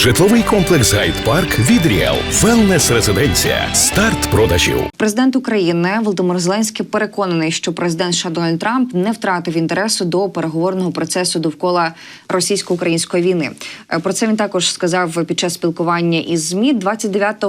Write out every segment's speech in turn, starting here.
Житловий комплекс Гайд Парк від Ріел. Велнес резиденція. Старт продажів. Президент України Володимир Зеленський переконаний, що президент США Дональд Трамп не втратив інтересу до переговорного процесу довкола російсько-української війни. Е, Про це він також сказав під час спілкування із змі 29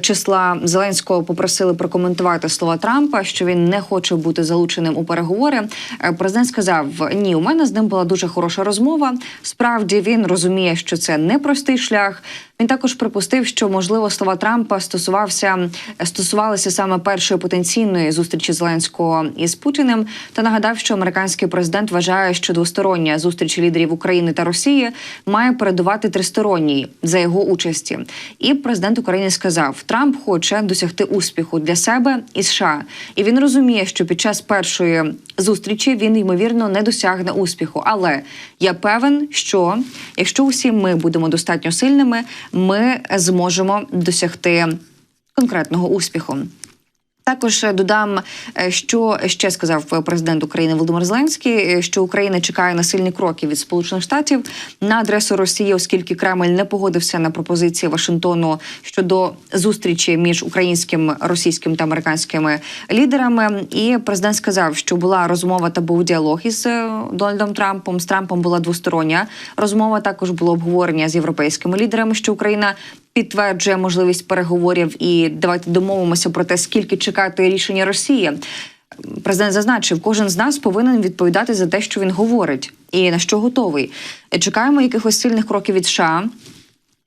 числа. Зеленського попросили прокоментувати слова Трампа, що він не хоче бути залученим у переговори. Е, Президент сказав: Ні, у мене з ним була дуже хороша розмова. Справді він розуміє, що це непростий шлях. Він також припустив, що можливо слова Трампа стосувався стосувалися саме першої потенційної зустрічі Зеленського із Путіним. Та нагадав, що американський президент вважає, що двостороння зустріч лідерів України та Росії має передувати тристоронній за його участі. І президент України сказав: Трамп хоче досягти успіху для себе і США, і він розуміє, що під час першої зустрічі він ймовірно не досягне успіху. Але я певен, що якщо усі ми будемо достатньо сильними, ми зможемо досягти конкретного успіху. Також е, додам, е, що ще сказав президент України Володимир Зеленський, е, що Україна чекає на сильні кроки від Сполучених Штатів на адресу Росії, оскільки Кремль не погодився на пропозиції Вашингтону щодо зустрічі між українським, російським та американськими лідерами. І президент сказав, що була розмова та був діалог із е, Дональдом Трампом. З Трампом була двостороння розмова. Також було обговорення з європейськими лідерами, що Україна підтверджує можливість переговорів. І давайте домовимося про те, скільки чекати рішення Росії. Президент зазначив, кожен з нас повинен відповідати за те, що він говорить, і на що готовий. Чекаємо якихось сильних кроків від США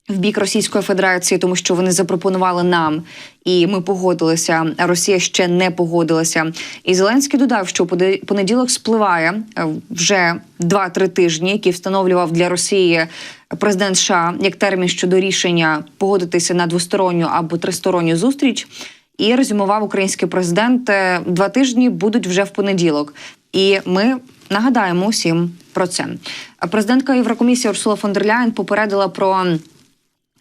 в бік Російської Федерації, тому що вони запропонували нам, і ми погодилися. А Росія ще не погодилася. І Зеленський додав, що понеділок спливає е, вже 2-3 тижні, які встановлював для Росії президент США як термін щодо рішення погодитися на двосторонню або тристоронню зустріч. І резюмував український президент е, два тижні будуть вже в понеділок. І ми нагадаємо усім про це. Президентка Єврокомісії Урсула фон дер Ляєн попередила про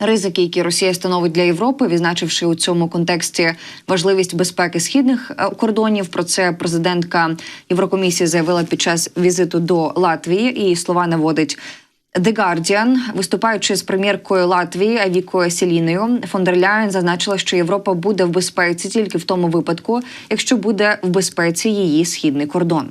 ризики, які Росія становить для Європи, відзначивши у цьому контексті важливість безпеки східних е, кордонів. Про це президентка Єврокомісії заявила під час візиту до Латвії. Її слова наводить. The Guardian, виступаючи з прем'єркою Латвії Авікою Селіною, фон Ляєн зазначила, що Європа буде в безпеці тільки в тому випадку, якщо буде в безпеці її східний кордон.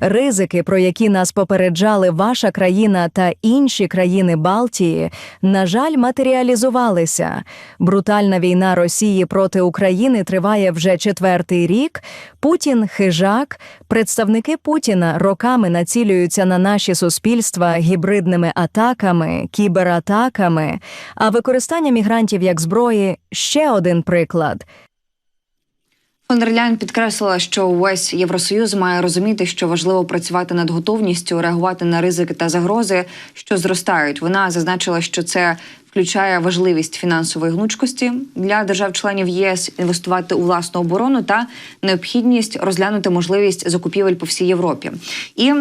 Ризики, про які нас попереджали ваша країна та інші країни Балтії, на жаль, матеріалізувалися. Брутальна війна Росії проти України триває вже четвертий рік. Путін хижак. Представники Путіна роками націлюються на наші суспільства гібридними атаками, кібератаками. А використання мігрантів як зброї ще один приклад. Фон підкреслила, що увесь Євросоюз має розуміти, що важливо працювати над готовністю, реагувати на ризики та загрози, що зростають. Вона зазначила, що це включає важливість фінансової гнучкості для держав-членів ЄС інвестувати у власну оборону та необхідність розглянути можливість закупівель по всій Європі. І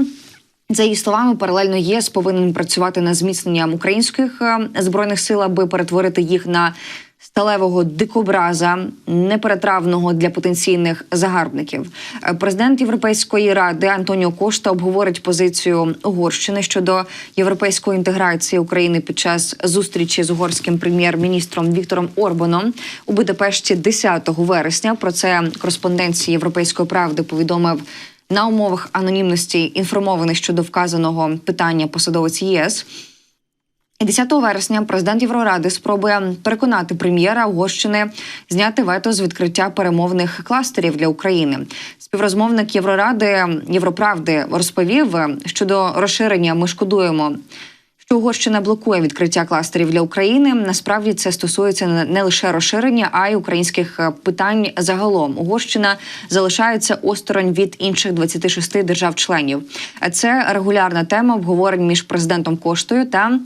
за її словами, паралельно ЄС повинен працювати над зміцненням українських е, збройних сил, аби перетворити їх на сталевого дикобраза, неперетравного для потенційних загарбників. Е, Президент Європейської ради Антоніо Кошта обговорить позицію Угорщини щодо європейської інтеграції України під час зустрічі з угорським прем'єр-міністром Віктором Орбаном у Будапешті 10 вересня. Про це кореспонденції Європейської правди повідомив. На умовах анонімності інформований щодо вказаного питання посадовець ЄС. І 10 вересня президент Євроради спробує переконати прем'єра Угорщини зняти вето з відкриття перемовних кластерів для України. Співрозмовник Євроради Європравди розповів щодо розширення. Ми шкодуємо. Що Угорщина блокує відкриття кластерів для України. Насправді це стосується не- лише розширення, а й українських питань загалом. Угорщина залишається осторонь від інших 26 держав-членів. Це регулярна тема обговорень між президентом Коштою та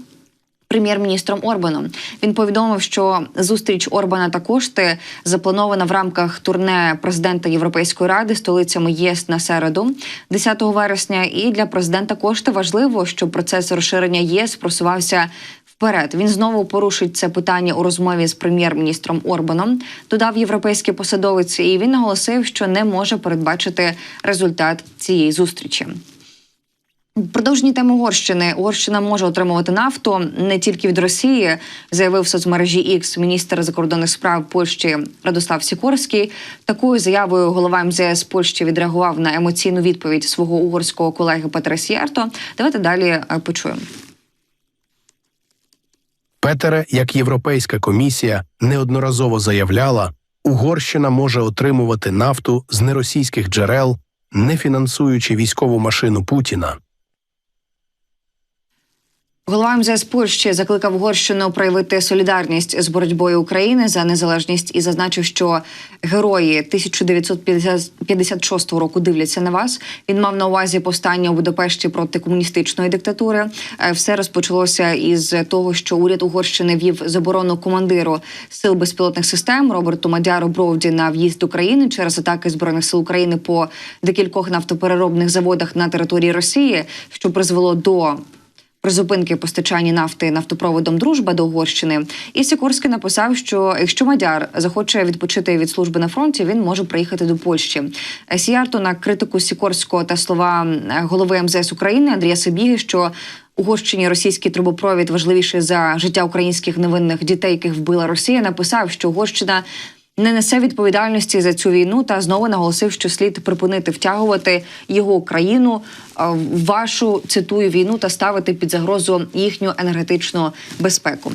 прем'єр-міністром Орбаном. Він повідомив, що зустріч Орбана та Кошти запланована в рамках турне президента Європейської ради столицями ЄС на середу, 10 вересня. І для президента Кошти важливо, щоб процес розширення ЄС просувався. Вперед він знову порушить це питання у розмові з прем'єр-міністром Орбаном. Додав європейський посадовець, і він наголосив, що не може передбачити результат цієї зустрічі. Продовжені теми Угорщини. Угорщина може отримувати нафту не тільки від Росії, заявив в соцмережі X міністр закордонних справ Польщі Радослав Сікорський. Такою заявою голова МЗС Польщі відреагував на емоційну відповідь свого угорського колеги Петра Сієрто. Давайте далі е, почуємо. Петере, як Європейська комісія неодноразово заявляла, Угорщина може отримувати нафту з неросійських джерел, не фінансуючи військову машину Путіна. Голова МЗС Польщі закликав Угорщину проявити солідарність з боротьбою України за незалежність і зазначив, що герої 1956 року дивляться на вас. Він мав на увазі повстання у Будапешті проти комуністичної диктатури. Е, Все розпочалося із того, що уряд Угорщини вів заборону командиру сил безпілотних систем Роберту Мадяру Бровді на в'їзд до країни через атаки збройних сил України по декількох нафтопереробних заводах на території Росії, що призвело до призупинки постачання нафти нафтопроводом Дружба до Угорщини. І Сікорський написав, що якщо Мадяр захоче відпочити від служби на фронті, він може приїхати до Польщі. Сіярто на критику Сікорського та слова е, голови МЗС України Андрія Сибіги, що Угорщині російський трубопровід важливіший за життя українських невинних дітей, яких вбила Росія, написав, що Угорщина не несе відповідальності за цю війну та знову наголосив, що слід припинити втягувати його країну е, в вашу цитую війну та ставити під загрозу їхню енергетичну безпеку.